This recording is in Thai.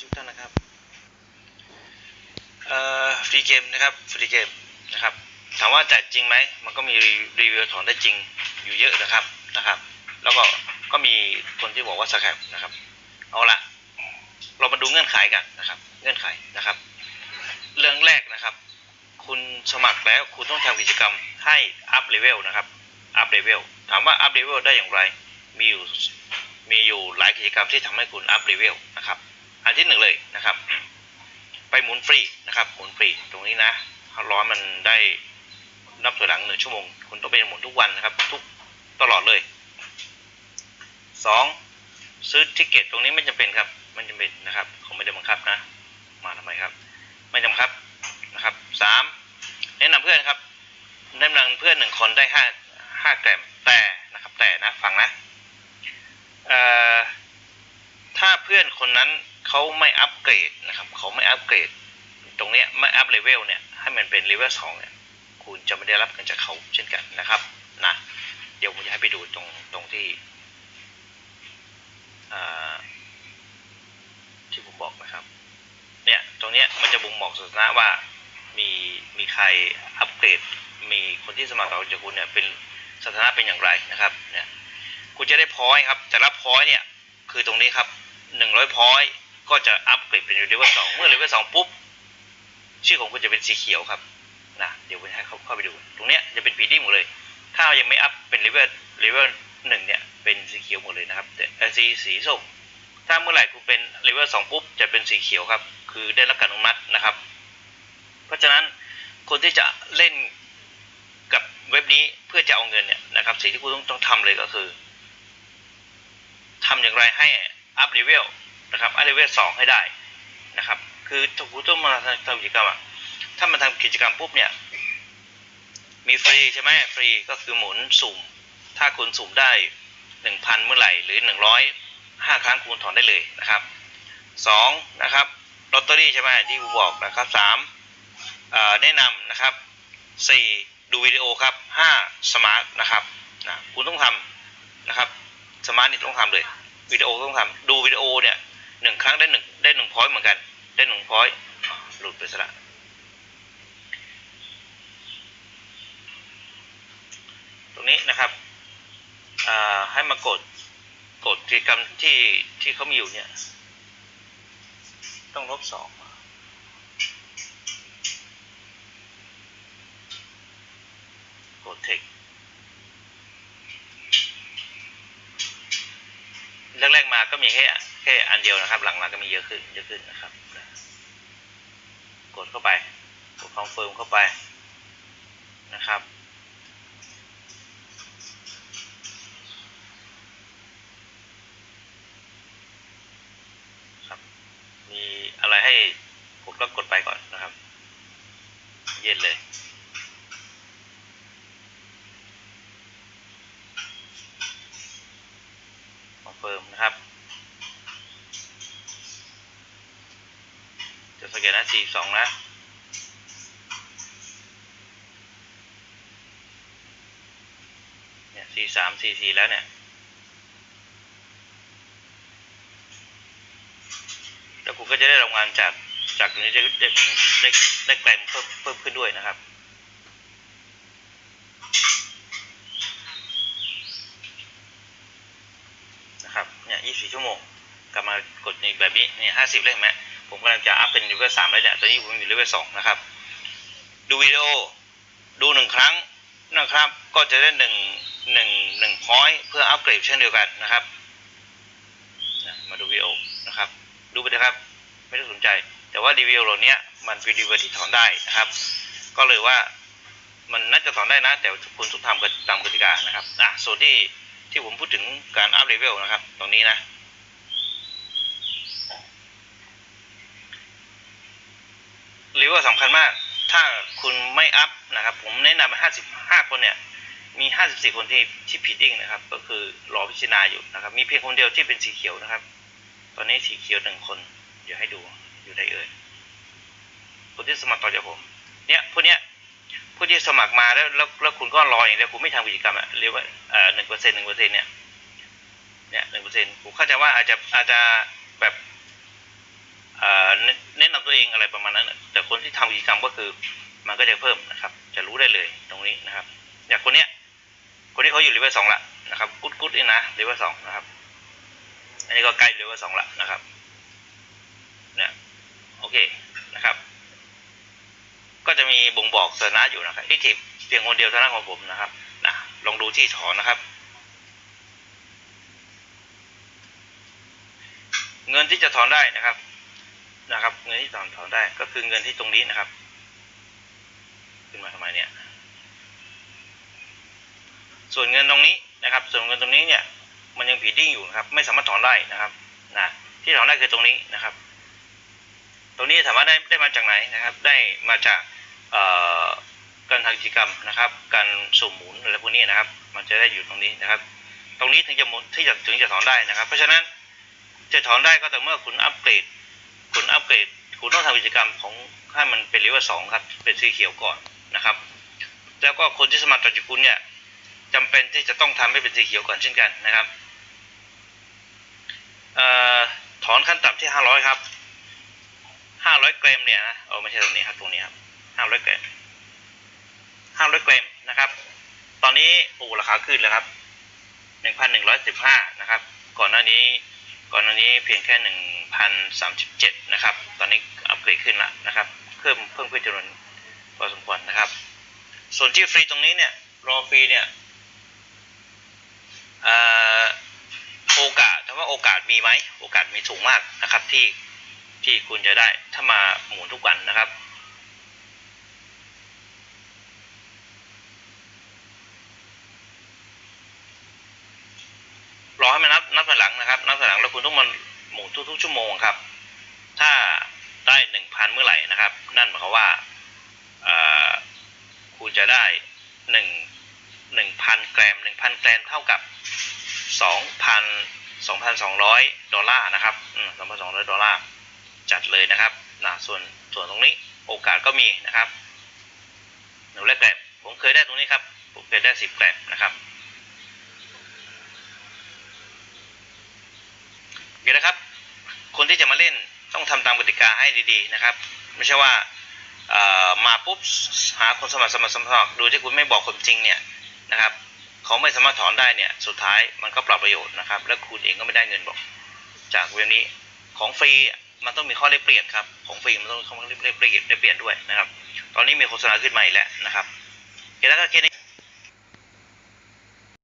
ทุกท่านนะครับเอ่อฟรีเกมนะครับฟรีเกมนะครับถามว่าจ่ายจริงไหมมันก็มีรีวิวถอนได้จริงอยู่เยอะนะครับนะครับ แล้วก็ก็มีคนที่บอกว่าสแครปนะครับ เอาละเรามาดูเงื่อนไขกันนะครับ เงื่อนไขนะครับ เรื่องแรกนะครับ คุณสมัครแล้วคุณต้องทำกิจกรรมให้อัพเลเวลนะครับอัพเลเวลถามว่าอัพเลเวลได้อย่างไร มีอยู่มีอยู่หลายกิจกรรมที่ทำให้คุณอัพเลเวล อันที่หนึ่งเลยนะครับ ไปหมุนฟรีนะครับหมุนฟรีตรงนี้นะร้อนมันได้นับถอยหลังหนึ่งชั่วโมงคุณต้องไปหมุนทุกวันนะครับ ทุกตลอดเลยสองซื้อทิเกตตรงนี้ไม่จำเป็นครับไม่จำเป็นนะครับเขาไม่ได้บังคับนะ มาทำไมครับ ไม่จำคับนะครับสามแนะนำเพื่อนครับแนะนำเพื่อนหนึ่งคนได้ห้าห้าแกรมแต่นะครับแต่นะฟังนะเอ่อถ้าเพื่อนคนนั้น เขาไม่อัปเกรดนะครับเขาไม่อัปเกรด ตรงเนี้ยไม่อัพเลเวลเนี่ยให้มันเป็นเลเวลสองเนี่ยคุณจะไม่ได้รับเงินจากเขาเช่นกันนะครับนะเดี๋ยวผมจะให้ไปดูตรงตรงที่ที่ผมบอกนะครับเนี่ยตรงเนี้ยมันจะบ่งบอกสถานะว่ามีมีใครอัปเกรด มีคนที่สมัครต่อจากคุณเนี่ยเป็นสถานะเป็นอย่างไรนะครับเนี่ยคุณจะได้พอยครับจะรับพอยเนี่ยคือตรงนี้ครับหนึ่งร้อยพอยต์ ก็จะอัปเกรดเป็นเลเวลสองเมื่อเลเวลสองปุ๊บ ชื่อของคุณจะเป็นสีเขียวครับนะเดี๋ยวผมให้เข้าไปดู ตรงเนี้ยจะเป็นปีดิ้งหมดเลย ถ้ายังไม่อัพเป็นเลเวลเลเวลหนึ่งเนี่ยเป็นสีเขียวหมดเลยนะครับแต่สีสีส้มถ้าเมื่อไหร่คุณเป็นเลเวลสองปุ๊บจะเป็นสีเขียวครับ คือได้รับการอนุมัตินะครับ เพราะฉะนั้นคนที่จะเล่นกับเว็บนี้เพื่อจะเอาเงินเนี่ยนะครับสิ่งที่คุณต้องต้องทำเลยก็คือทำอย่างไรให้อัพเลเวล นะครับอัพเลเวลสองให้ได้นะครับ คือถ้าคุณต้องมาทำกิจกรรมอะถ้ามาทำกิจกรรมปุ๊บเนี่ยมีฟรีใช่ไหมฟรีก็คือหมุนสุ่ม ถ้าคุณสุ่มได้หนึ่งพันเมื่อไหร่หรือหนึ่งร้อยห้าครั้งคูณถอนได้เลยนะครับสองนะครับลอตเตอรี่ใช่ไหมที่ผมบอกนะครับสามเอ่อแนะนำนะครับสี่ดูวิดีโอครับห้าสมาร์ทนะครับนะคุณต้องทำนะครับสมาร์ทนี่ต้องทำเลยวิดีโอต้องทำดูวิดีโอเนี่ย ครั้งได้หนึ่งได้หนึ่งพอยต์เหมือนกัน ได้หนึ่งพอยต์หลุดไปซะละตรงนี้นะครับให้มากดกฎกิจกรรมที่ที่เขามีอยู่เนี่ย ต้องลบสองกดเทคแรกๆมาก็มีแค่ แค่อันเดียวนะครับ หลังมาก็มีเยอะขึ้นเยอะขึ้นนะครับกดเข้าไปกดคอนเฟิร์มเข้าไปนะครับมีอะไรให้กดก็กดไปก่อนนะครับ เย็นเลยคอนเฟิร์มนะครับ จะสแกนนะสี่สองนะเนี่ยสี่สามสี่สี่แล้วเนี่ย แล้วคุณก็จะได้รางวัลจากจากนี้ได้ได้ได้ได้แกลมเพิ่มเพิ่มขึ้นด้วยนะครับนะครับเนี่ย24ชั่วโมงกลับมากดในแบบนี้เนี่ย50เลยเห็นไหม ผมกำลังจะอัพเป็นเลเวล3แล้วเนี่ยตอนนี้ผมอยู่เลเวล2นะครับ ดูวิดีโอดูหนึ่งครั้งนะครับ ก็จะได้หนึ่งหนึ่งหนึ่งพอยต์เพื่ออัปเกรดเช่นเดียวกันนะครับมาดูวิดีโอนะครับ ดูไปนะครับ ไม่ได้สนใจ แต่ว่ารีวิวเหล่านี้มันเป็นรีวิวที่ถอนได้นะครับ ก็เลยว่ามันน่าจะถอนได้นะ แต่คุณต้องทำกันตามกติกานะครับอะส่วนที่ที่ผมพูดถึงการอัพเลเวลนะครับ ตรงนี้นะ ลเวลสำคัญมาก ถ้าคุณไม่อัพนะครับ ผมแนะนำไปห้าสิบห้าคนเนี่ย มีห้าสิบสี่คนที่ที่ผิดดิ้งนะครับ ก็คือรอพิจารณาอยู่นะครับ มีเพียงคนเดียวที่เป็นสีเขียวนะครับ ตอนนี้สีเขียวหนึ่งคน เดี๋ยวให้ดูอยู่ได้เอ่ยคนที่สมัครต่อจากผม เนี่ยพวกเนี้ยผู้ที่สมัครมาแล้วแล้วแล้วคุณก็รออย่างเดียวคุณไม่ทำกิจกรรมอะเรียกว่าเอ่อหนึ่งเปอร์เซ็นต์หนึ่งเปอร์เซ็นต์เนี่ยเนี่ยหนึ่งเปอร์เซ็นต์ผมเข้าใจว่าอาจจะอาจจะแบบเอ แนะนำตัวเองอะไรประมาณนั้น แต่คนที่ทำกิจกรรมก็คือมันก็จะเพิ่มนะครับ จะรู้ได้เลยตรงนี้นะครับ อย่างคนเนี้ย คนนี้เขาอยู่เลเวลสองละนะครับกุดกุดนี่นะเลเวลสองนะครับ อันนี้ก็ใกล้เลเวลสองละนะครับเนี่ยโอเคนะครับ ก็จะมีบ่งบอกสถานะอยู่นะครับที่จีเพียงคนเดียวเท่านั้นของผมนะครับนะลองดูที่ถอนนะครับ เงินที่จะถอนได้นะครับ นะครับ เงินที่ถอนถอนได้ก็คือเงินที่ตรงนี้นะครับ ขึ้นมาทำไมเนี่ย ส่วนเงินตรงนี้นะครับ ส่วนเงินตรงนี้เนี่ย มันยังผีดิ้งอยู่นะครับ ไม่สามารถถอนได้นะครับนะที่ถอนได้คือตรงนี้นะครับ ตรงนี้ถามว่าได้ได้มาจากไหนนะครับ ได้มาจากเอ่อการทำกิจกรรมนะครับ การสุ่มหมุนอะไรพวกนี้นะครับ มันจะได้อยู่ตรงนี้นะครับ ตรงนี้ถึงจะหมุนที่จะถึงจะถอนได้นะครับ เพราะฉะนั้นจะถอนได้ก็แต่เมื่อคุณอัปเกรด เกรดคุณต้องทำกิจกรรมของให้มันเป็นเลเวลสองครับ เป็นสีเขียวก่อนนะครับ แล้วก็คนที่สมัครต่อจากคุณเนี่ยจำเป็นที่จะต้องทำให้เป็นสีเขียวก่อนเช่นกันนะครับออถอนขั้นต่ำที่ห้าร้อยครับห้าร้อยกรัมเนี่ยนะเออไม่ใช่ตรงนี้ครับตรงนี้ครับห้าร้อยกรัมห้าร้อยกรัมนะครับ ตอนนี้โอ้ราคาขึ้นแล้วครับหนึ่งพันหนึ่งร้อยสิบห้านะครับ ก่อนหน้านี้ก่อนหน้านี้เพียงแค่หนึ่งพันสามสิบเจ็ด นะครับ ตอนนี้อัปเกรดขึ้นละนะครับ เพิ่มเพิ่มขึ้นจำนวนพอสมควรนะครับ ส่วนที่ฟรีตรงนี้เนี่ยรอฟรีเนี่ยอโอกาสถ้าว่าโอกาสมีไหมโอกาสมีสูงมากนะครับที่ที่คุณจะได้ถ้ามาหมุนทุกวันนะครับรอให้มันนับนับถอยหลังนะครับ นับถอยหลังแล้วคุณต้องมาหมุนทุกๆชั่วโมงครับ ถ้าได้หนึ่งพันเมื่อไหร่นะครับ นั่นหมายความว่าคุณจะได้หนึ่งหนึ่งพันแกรมหนึ่งพันแกรมเท่ากับสองพันสองพันสองร้อยดอลลาร์นะครับสองพันสองร้อยดอลลาร์จัดเลยนะครับนะส่วนส่วนตรงนี้โอกาสก็มีนะครับหนึ่งแรกแกรมผมเคยได้ตรงนี้ครับ ผมเคยได้สิบแกรมนะครับโอเคนะครับ คนที่จะมาเล่นต้อง ทำตามกติกาให้ดีๆนะครับ ไม่ใช่ว่ามาปุ๊บหาคนสมัครสมัครสมัครดยที่คุณไม่บอกความจริงเนี่ยนะครับเขาไม่สามารถถอนได้เนี่ยสุดท้ายมันก็ปรับประโยชน์นะครับ และคุณเองก็ไม่ได้เงินบอก จากเว็บนี้ของฟรีอะมันต้องมีข้อได้เปรียบครับของฟรีมันต้องมีข้อได้เปรียบได้เปลี่ยนด้วยนะครับ ตอนนี้มีโฆษณาขึ้นใหม่แล้วนะครับโอเคแล้วก็แค่นี้